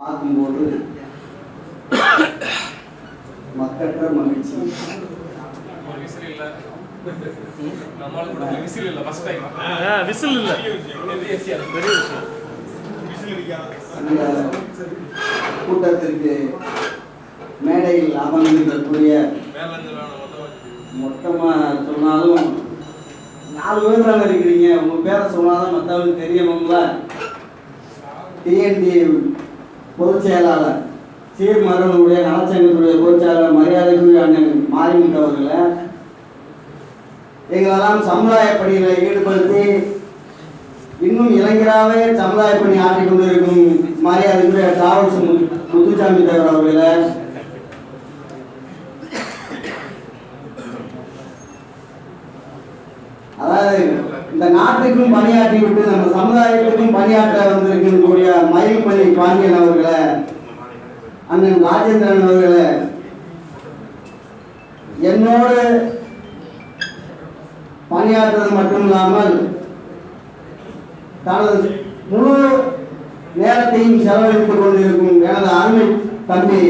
பார்க்கும்போது மக்கற்ற மகிழ்ச்சி. விசில் இல்ல. கூட்டத்திற்கு மேடையில் அமர்ந்திருக்கக்கூடிய மொத்தமா சொன்னாலும் நாலு பேர் தானே இருக்கிறீங்க. உங்க பேரை சொன்னாதான் மற்றவங்களுக்கு தெரியணும்ல டிஎன்டி பொதுச் செயலாளர் சீர்மரனுடைய நலச்சங்கத்துடைய பொதுச் செயலாளர் மரியாதைக்குரிய அண்ணன் மாரிமுத்து அவர்களை எங்களெல்லாம் சமுதாய பணியில் ஈடுபடுத்தி இன்னும் இளைஞராகவே சமுதாய பணி ஆற்றிக் கொண்டிருக்கும் மரியாதைக்குரிய டிராவல்ஸ் முத்துசாமி தேவர் அவர்களை அதாவது இந்த நாட்டுக்கும் பணியாற்றி விட்டு நம்ம சமுதாயத்துக்கும் பணியாற்ற வந்திருக்கக்கூடிய மயில்மணி பாண்டியன் அவர்களை அண்ணன் ராஜேந்திரன் அவர்களை என்னோடு பணியாற்றுவது மட்டும் இல்லாமல் தனது முழு நேரத்தையும் செலவழித்துக் கொண்டிருக்கும் எனது அருமை தம்பி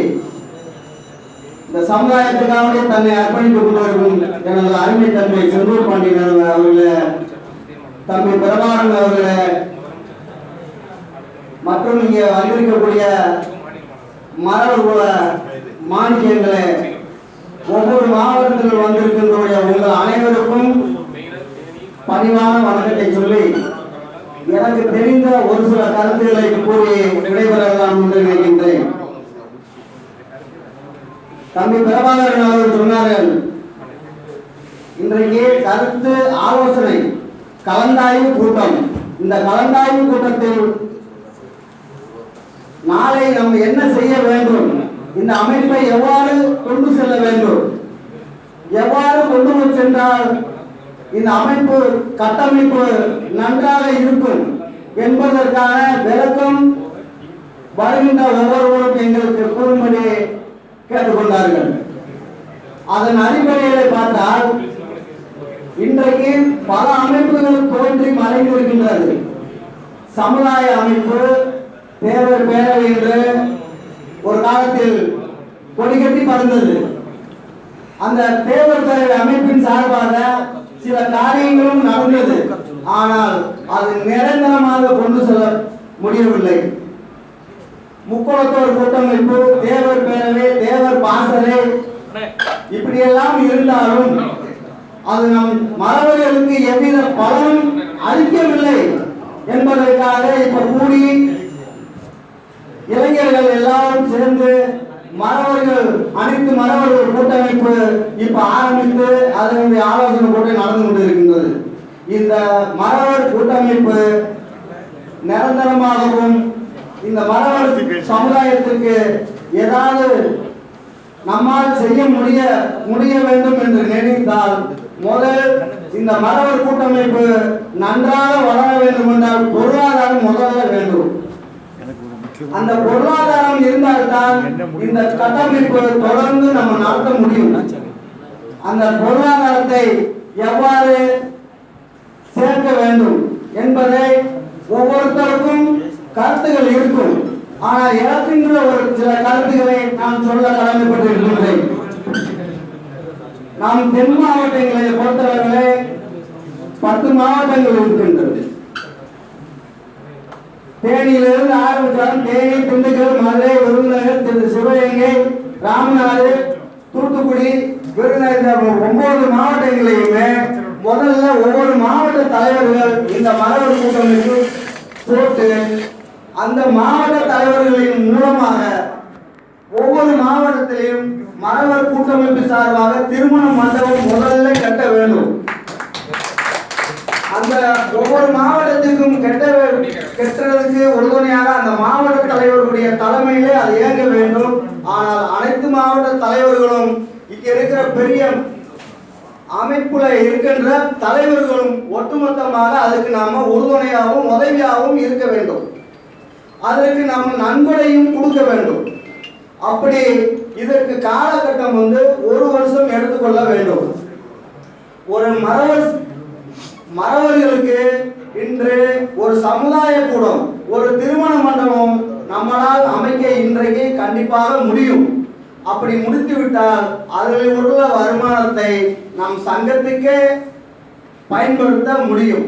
இந்த சமுதாயத்துக்காகவே தன்னை அர்ப்பணித்துக் கொண்டிருக்கும் எனது அருமை தம்பி செந்தூர் பாண்டியன் தம்பி பிரபாகரன் அவர்களே. மற்றும் இங்கே வந்திருக்கக்கூடிய மரபுல மாநிலங்களே ஒவ்வொரு மாவட்டத்தில் வந்திருக்கின்ற உங்கள் அனைவருக்கும் பணிவான வணக்கத்தை சொல்லி எனக்கு தெரிந்த ஒரு சில கருத்துக்களை கூறி விடைபெறலாம் என்று நினைக்கின்றேன். தம்பி பிரபாகரன் அவர்கள் சொன்னார்கள் இன்றைக்கு கருத்து ஆலோசனை கலந்தாய்வு கூட்டம். இந்த கலந்தாய்வு கூட்டத்தில் நாளை நம்ம என்ன செய்ய வேண்டும்? இந்த அமைப்பை எவ்வாறு கொண்டு செல்ல வேண்டும்? எவ்வாறு கொண்டு சென்றால் இந்த அமைப்பு கட்டமைப்பு நன்றாக இருக்கும் என்பதற்கான விளக்கம் வருகின்ற ஒவ்வொருவரும் எங்களுக்கு கூறும்படி கேட்டுக்கொண்டார்கள். அதன் அடிப்படையில பார்த்தால் இன்றைக்கு பல அமைப்புகள் தோன்றி மறைந்திருக்கின்றது சமுதாய அமைப்பு தேவர் பேரவை என்று ஒரு காலத்தில் கொடிகட்டி பறந்தது. அந்த தேவர் பேரவை அமைப்பின் சார்பாக சில காரியங்களும் நடந்தது. ஆனால் அது நிரந்தரமாக கொண்டு செல்ல முடியவில்லை. முக்கோணத்தோர் கூட்டமைப்பு தேவர் பேரவை தேவர் பாசறை இப்படியெல்லாம் இருந்தாலும் அது நம் மரபர்களுக்கு எவ்வித பலனும் அளிக்கவில்லை என்பதற்காக இப்ப கூடி இளைஞர்கள் எல்லாரும் சேர்ந்து மரவர்கள் அனைத்து மரவர்கள் கூட்டமைப்பு இப்ப ஆரம்பித்து அதனுடைய ஆலோசனை கூட்டம் நடந்து கொண்டிருக்கின்றது. இந்த மரவர் கூட்டமைப்பு நிரந்தரமாகவும் இந்த மரவர் சமுதாயத்திற்கு ஏதாவது நம்மால் செய்ய முடிய முடிய வேண்டும் என்று நினைத்தால் முதல் இந்த மரவர் கூட்டமைப்பு நன்றாக வளர வேண்டும் என்றால் பொருளாதாரம் முதல்ல வேண்டும். அந்த பொருளாதாரம் இருந்தால்தான் இந்த கட்டமைப்பு தொடர்ந்து நம்ம நடத்த முடியும். அந்த பொருளாதாரத்தை எவ்வாறு சேர்க்க வேண்டும் என்பதை ஒவ்வொருத்தருக்கும் கருத்துகள் இருக்கும். ஆனால் இழக்கின்ற ஒரு சில கருத்துக்களை நான் சொல்ல கடமைப்பட்டிருக்கின்றேன். நாம் தென் மாவட்டங்களை பொறுத்தவரை பத்து மாவட்டங்கள் இருக்கின்றது. தேனியிலிருந்து ஆரம்பித்தாலும் தேனி திண்டுக்கல் மதுரை விருதுநகர் திரு சிவகங்கை ராமநாடு தூத்துக்குடி விருதுநகர் இந்த ஒன்பது மாவட்டங்களையுமே முதல்ல ஒவ்வொரு மாவட்ட தலைவர்கள் இந்த மரபு கூட்டமைப்பு போட்டு அந்த மாவட்ட தலைவர்களின் மூலமாக ஒவ்வொரு மாவட்டத்திலையும் மரவர் கூட்டமைப்பு சார்பாக திருமண மண்டபம் முதல்ல கட்ட வேண்டும். அந்த ஒவ்வொரு மாவட்டத்துக்கும் கெட்ட கெட்டுறதுக்கு உறுதுணையாக அந்த மாவட்ட தலைவர்களுடைய தலைமையிலே அது இயங்க வேண்டும். ஆனால் அனைத்து மாவட்ட தலைவர்களும் இங்க இருக்கிற பெரிய அமைப்புல இருக்கின்ற தலைவர்களும் ஒட்டுமொத்தமாக அதுக்கு நாம உறுதுணையாகவும் உதவியாகவும் இருக்க வேண்டும். அதற்கு நாம் நன்கொடையும் கொடுக்க வேண்டும். அப்படி இதற்கு காலகட்டம் வந்து ஒரு வருஷம் எடுத்துக்கொள்ள வேண்டும். ஒரு மரவர் மறவர்களுக்கு இன்று ஒரு சமுதாய கூடம் ஒரு திருமண மண்டபம் நம்மளால் அமைக்க இன்றைக்கு கண்டிப்பாக முடியும். அப்படி முடித்து விட்டால் அதில் உள்ள வருமானத்தை நம் சங்கத்துக்கே பயன்படுத்த முடியும்.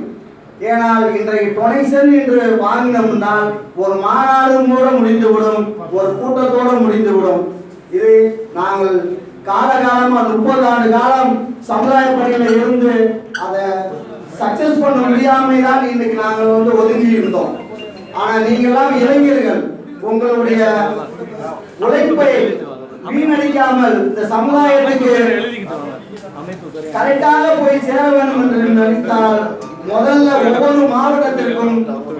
ஏனால் இன்றைக்கு டொனேஷன் என்று வாங்கினோம்னால் ஒரு மாநாடு கூட முடிந்துவிடும் ஒரு கூட்டத்தோடு முடிந்துவிடும். இது நாங்கள் காலகாலமா முப்பது ஆண்டு காலம் சமுதாய பணியில இருந்து அதை சக்சஸ் பண்ண முடியாமை தான் இன்னைக்கு நாங்கள் வந்து ஒதுங்கி இருந்தோம். ஆனா நீங்களாம் இளைஞர்கள் உங்களுடைய உழைப்பை வீணடிக்காமல் இந்த சமுதாயத்துக்கு கரெக்டாக போய் சேர வேண்டும் என்று நினைத்தால் முதல்ல ஒவ்வொரு மாவட்டத்திற்கும்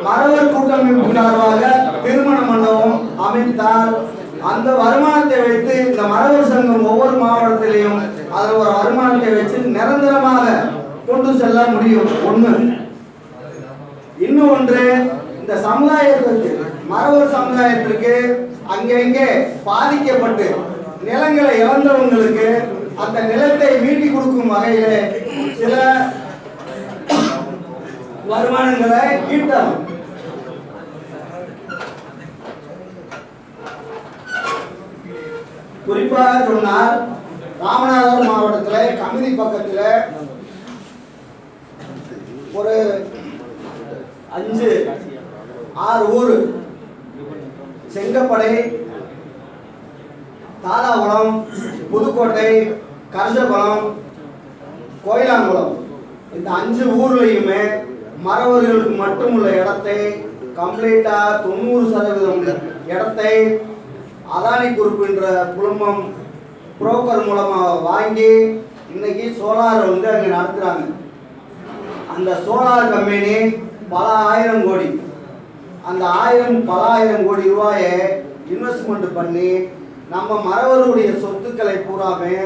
மரவர் கூட்டமைப்பு சார்பாக திருமண மண்டபம் அமைத்தால் அந்த வருமானத்தை வைத்து இந்த மரவர் சங்கம் ஒவ்வொரு மாவட்டத்திலையும் அதில் ஒரு வருமானத்தை வச்சு நிரந்தரமாக கொண்டு செல்ல முடியும். ஒன்று இன்னும் ஒன்று இந்த சமுதாயத்திற்கு மரவர் சமுதாயத்திற்கு அங்கங்கே பாதிக்கப்பட்டு நிலங்களை இழந்தவங்களுக்கு அந்த நிலத்தை மீட்டி கொடுக்கும் வகையிலே சில வருமானங்களை ஈட்டணும் குறிப்பாக சொன்னால் ராமநாதபுரம் மாவட்டத்தில் கமிதி பக்கத்தில் ஒரு அஞ்சு ஆறு ஊர். செங்கப்படை தாராபுரம் புதுக்கோட்டை கரசபுரம் கோயிலாங்குளம். இந்த அஞ்சு ஊர்லையுமே மறவர்களுக்கு மட்டும் உள்ள இடத்தை கம்ப்ளீட்டா தொண்ணூறு சதவீதம் இடத்தை அதானி குரூப் என்ற குழுமம் புரோக்கர் மூலமாக வாங்கி இன்னைக்கு சோலாரை வந்து அங்கே நடத்துகிறாங்க அந்த சோலார் கம்பெனி பல ஆயிரம் கோடி. அந்த ஆயிரம் பல ஆயிரம் கோடி ரூபாயை இன்வெஸ்ட்மெண்ட் பண்ணி நம்ம மறவருடைய சொத்துக்களை பூராமே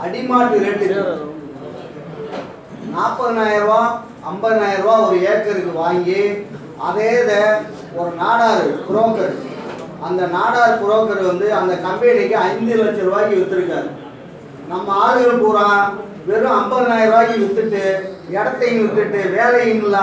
அடிமாட்டு ரேட்டு நாற்பதனாயிரம் ரூபா ஐம்பதனாயிரம் ரூபா ஒரு ஏக்கருக்கு வாங்கி அதே இதை ஒரு நாடார் புரோக்கர் அந்த நாடார் புரோக்கர் வந்து அந்த கம்பெனிக்கு ஐந்து லட்சம் ரூபாய்க்கு விற்றுருக்காரு நம்ம ஆளுகள் பூரா வெறும் ஐம்பதனாயிரம் ரூபாய்க்கு வித்துட்டு இடத்தையும் வித்துட்டு வேலையும் இல்லாமல்